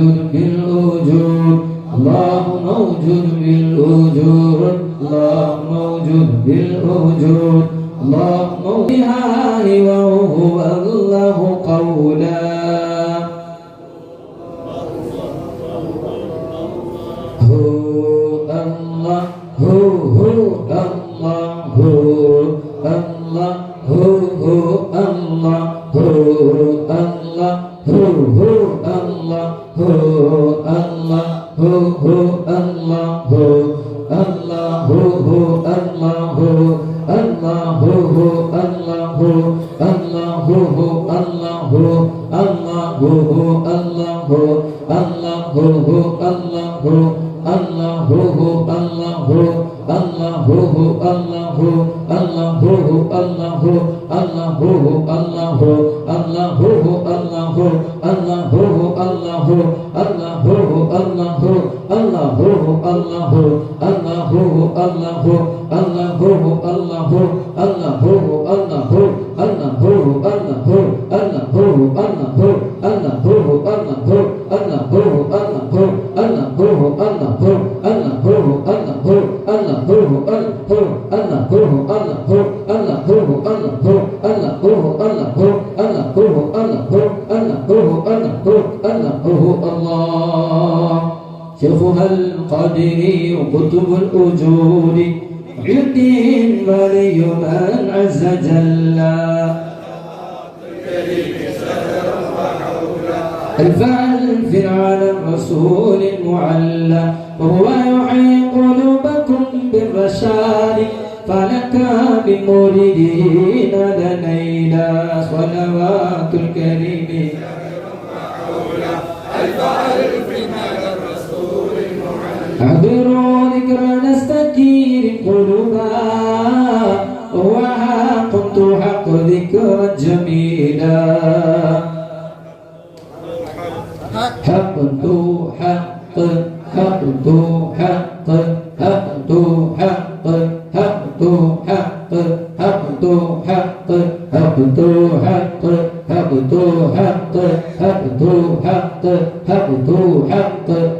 موجود بالوجود الله موجود بالوجود الله موجود بالوجود الله موجود وهو الله قولا. هو الله. هو الله هو هو الله هو الله هو هو الله هو الله هو هو الله هو الله هو هو الله هو الله هو هو الله هو الله هو هو الله هو الله هو هو الله هو الله هو هو الله هو الله هو هو الله هو الله هو هو الله هو الله هو هو الله هو الله هو هو الله هو الله هو هو الله هو الله هو هو الله هو الله هو هو الله هو هو الله هو الله هو هو الله هو الله هو هو الله هو الله هو هو الله هو الله هو هو الله شيخها القادري قطب الأجور محي الدين ولي من عز جل الفاعل في العالم رسول معلى وهو يحيي قلوبكم بالرشاد فلك بمريدين لنيلا صلوات الكريم. الفاعل في الرسول معلى حق حق تو حق حق تو حق حق تو حق حق تو حق حق تو حق حق تو حق حق تو حق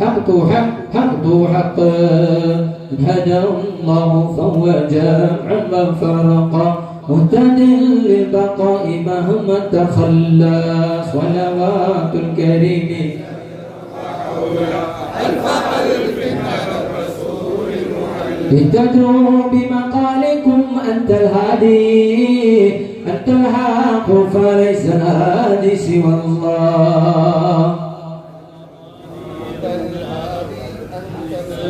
حق حق حق حق هدى الله فهو جامع من فرق. مهتد للبقاء مهما تخلى. صلوات الكريم. لتدعو بمقالكم أنت الهادي. أنت الحق فليس الهادي سوى الله.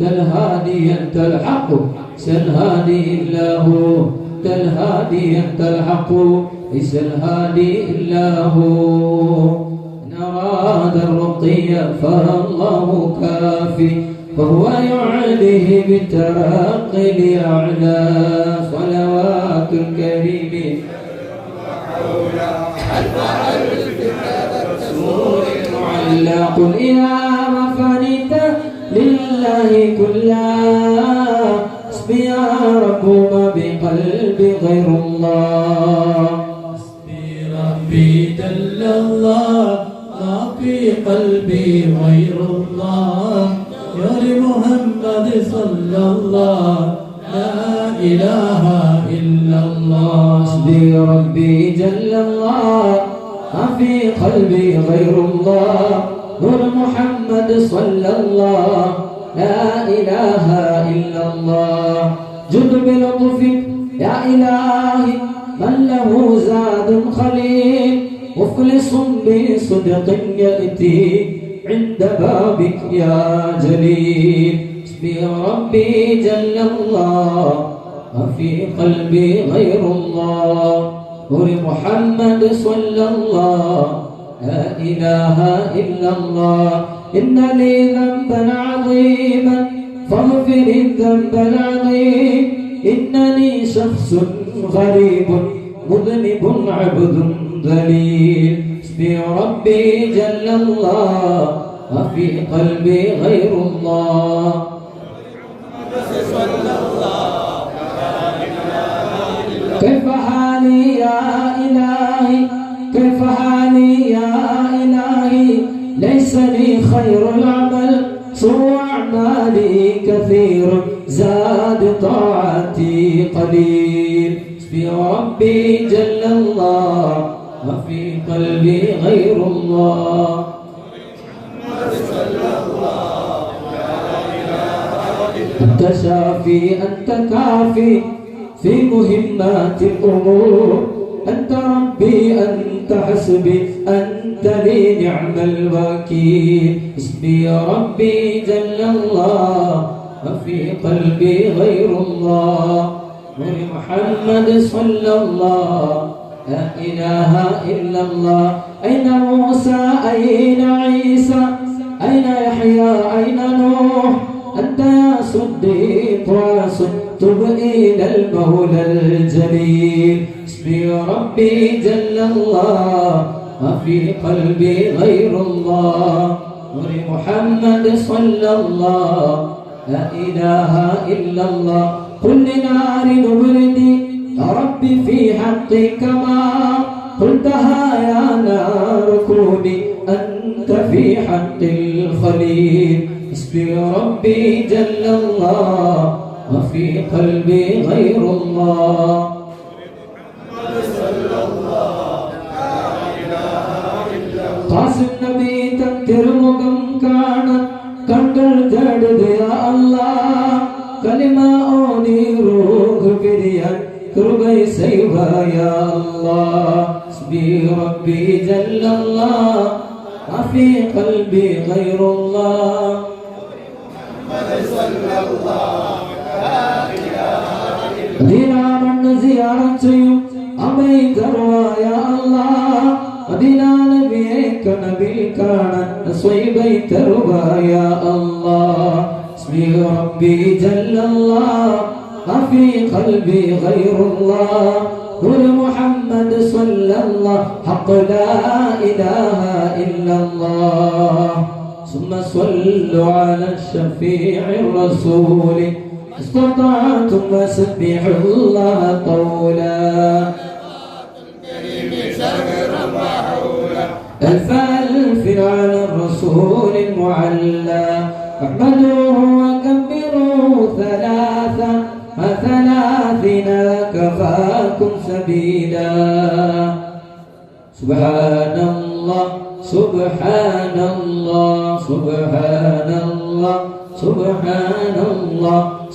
كالهادي أنت الحق سالهادي إلا هو كالهادي أنت الحق ليس الهادي إلا هو نراد الرقي فالله كافي فهو يعليه بالترقي لأعلى صلوات الكريم. الفعل في هذا الرسول المعلى قل يا لله كلا. اسمي يا رب ما بقلبي غير الله. بربي جل الله. ما في قلبي غير الله. يا لمحمد صلى الله. لا إله إلا الله. حسبي ربي جل الله. ما في قلبي غير الله. نور محمد صلى الله. لا إله إلا الله. جد بلطفك يا إلهي من له زاد خليل. مخلص بصدق يأتي عند بابك يا جليل. اسمي ربي جل الله ما في قلبي غير الله. نور محمد صلى الله لا إله إلا الله. إن لي ذنبا عظيما فاغفر الذنب العظيم إنني شخص غريب مذنب عبد ذليل. اسمي ربي جل الله ما في قلبي غير الله. خير العمل سوء أعمالي كثير زاد طاعتي قليل. اسمي ربي جل الله ما في قلبي غير الله. أنت شافي أنت كافي في مهمات الأمور. أنت ربي أنت حسبي أنت لي نعم الوكيل. اسمي ربي جل الله ما في قلبي غير الله. نور محمد صلى الله لا إله إلا الله. أين موسى؟ أين عيسى؟ أين يحيى؟ أين نوح؟ أنت يا صديق وصدتب إلى المولى الجليل. اسمي ربي جل الله ما في قلبي غير الله. نور محمد صلى الله. لا إله إلا الله. قل لنار نبردي ربي في حقك ما قلتها يا نار كوني أنت في حق الخليل. اسمي ربي جل الله. ما في قلبي غير الله. നബി തൻ തിരുമുഖം കാണാൻ കണ്ടൽ തടുതയാ അല്ലാ കലിമ ഓനി റൂഹ് പിരിയാൻ കൃപൈ സൈവയാ അല്ലാ സ്ബി റബ്ബി ജല്ലല്ലാ وفي قلبي غير الله ദിനാമണ്ണ് സിയാറച്ചയും അമ്മയും തരുവായ അല്ലാ ദിനാ نبي كانت نصيبي تربى يا الله. اسمي ربي جل الله ما في قلبي غير الله. قل محمد صلى الله حق لا إله إلا الله. ثم صلوا على الشفيع الرسول. استطعتم فسبحوا الله طولا ألف ألف على الرسول المعلى. احمدوه وكبروا ثلاثا وثلاثنا كفاكم سبيلا. سبحان الله سبحان الله سبحان الله سبحان الله